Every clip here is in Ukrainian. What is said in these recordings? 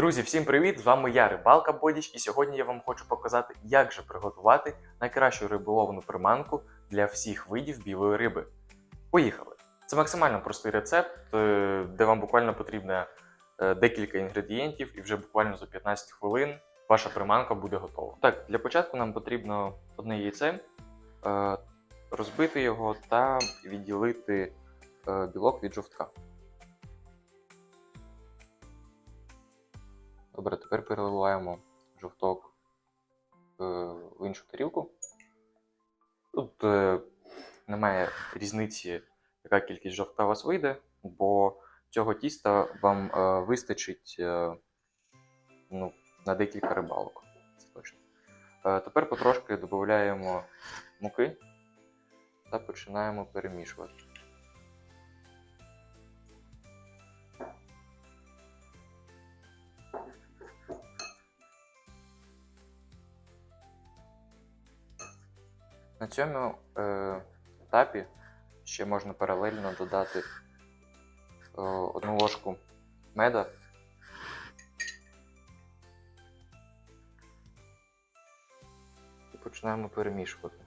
Друзі, всім привіт! З вами я, Рибалка Бодіч, і сьогодні я вам хочу показати, як же приготувати найкращу риболовну приманку для всіх видів білої риби. Поїхали! Це максимально простий рецепт, е, де вам буквально потрібно е, декілька інгредієнтів, і вже буквально за 15 хвилин ваша приманка буде готова. Так, для початку нам потрібно одне яйце, е, розбити його та відділити білок від жовтка. Добре, тепер переливаємо жовток е, в іншу тарілку. Тут е, немає різниці, яка кількість жовтка у вас вийде, бо цього тіста вам е, вистачить ну, на декілька рибалок. Це точно. Тепер потрошки додаємо муки та починаємо перемішувати. На цьому е, етапі ще можна паралельно додати е, одну ложку меда. І починаємо перемішувати.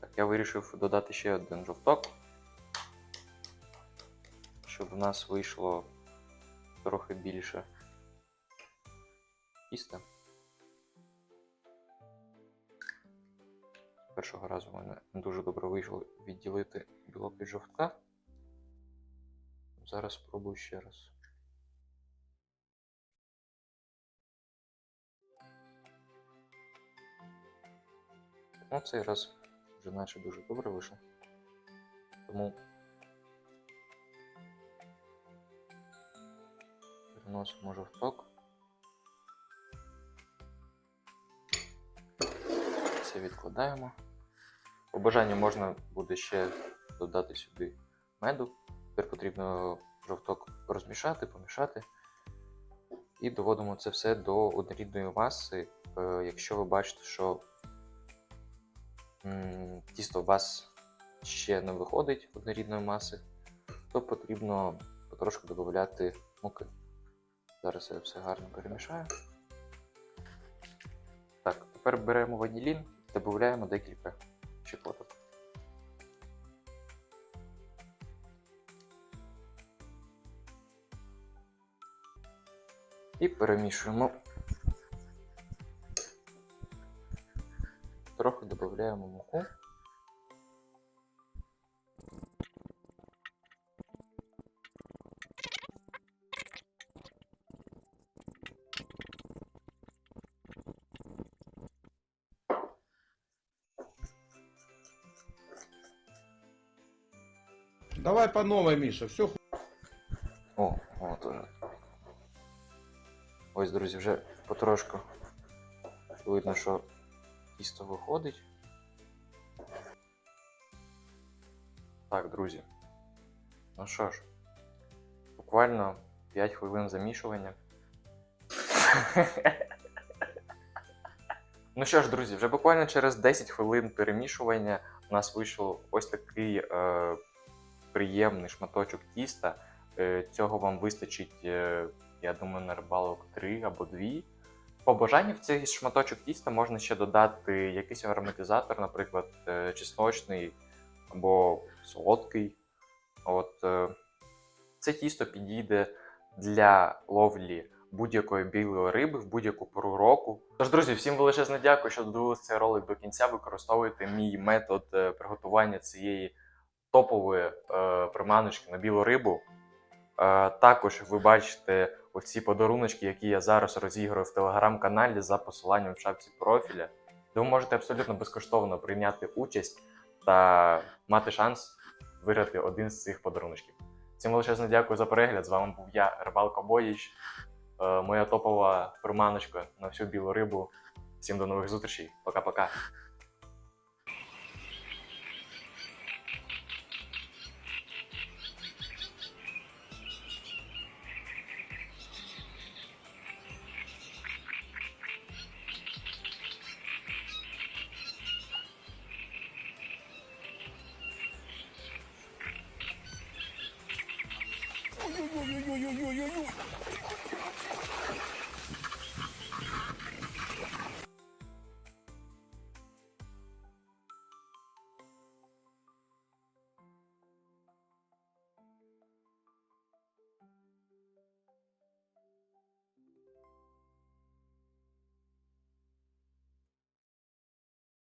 Так, я вирішив додати ще один жовток, щоб в нас вийшло трохи більше тіста. Першого разу в мене не дуже добре вийшло відділити білок від жовтка. Зараз спробую ще раз. Ну, цей раз вже наче дуже добре вийшло. Тому переносимо жовток. Це відкладаємо. По бажанню можна буде ще додати сюди меду. Тепер потрібно жовток розмішати, помішати. І доводимо це все до однорідної маси. Е, Якщо ви бачите, що тісто у вас ще не виходить однорідної маси, то потрібно потрошки додати муки. Зараз я все гарно перемішаю. Так, тепер беремо ванілін, додаємо декілька І перемішуємо. Трохи додаємо муку. Давай по новой, Миша, все О, от уже. Ось, друзі, вже потрошку видно, що тісто виходить. Так, друзі. Ну що ж, буквально 5 хвилин замішування. ну що ж, друзі, вже буквально через 10 хвилин перемішування у нас вийшов ось такий е, приємний шматочок тіста. Е, Цього вам вистачить, е, я думаю, на рибалок 3 або 2. По бажанню в цей шматочок тіста можна ще додати якийсь ароматизатор, наприклад, е, чесночний або солодкий. От, е, Це тісто підійде для ловлі будь-якої білої риби в будь-яку пору року. Тож, друзі, всім величезне дякую, що додивилися цей ролик до кінця. Використовуйте мій метод е, приготування цієї топової приманочки на білу рибу. Також ви бачите оці подаруночки, які я зараз розіграю в телеграм-каналі за посиланням в шапці профіля, де ви можете абсолютно безкоштовно прийняти участь та мати шанс виграти один з цих подаруночків. Всім величезне дякую за перегляд. З вами був я, Рибалка Боїч, е, моя топова приманочка на всю білу рибу. Всім до нових зустрічей. Пока-пока.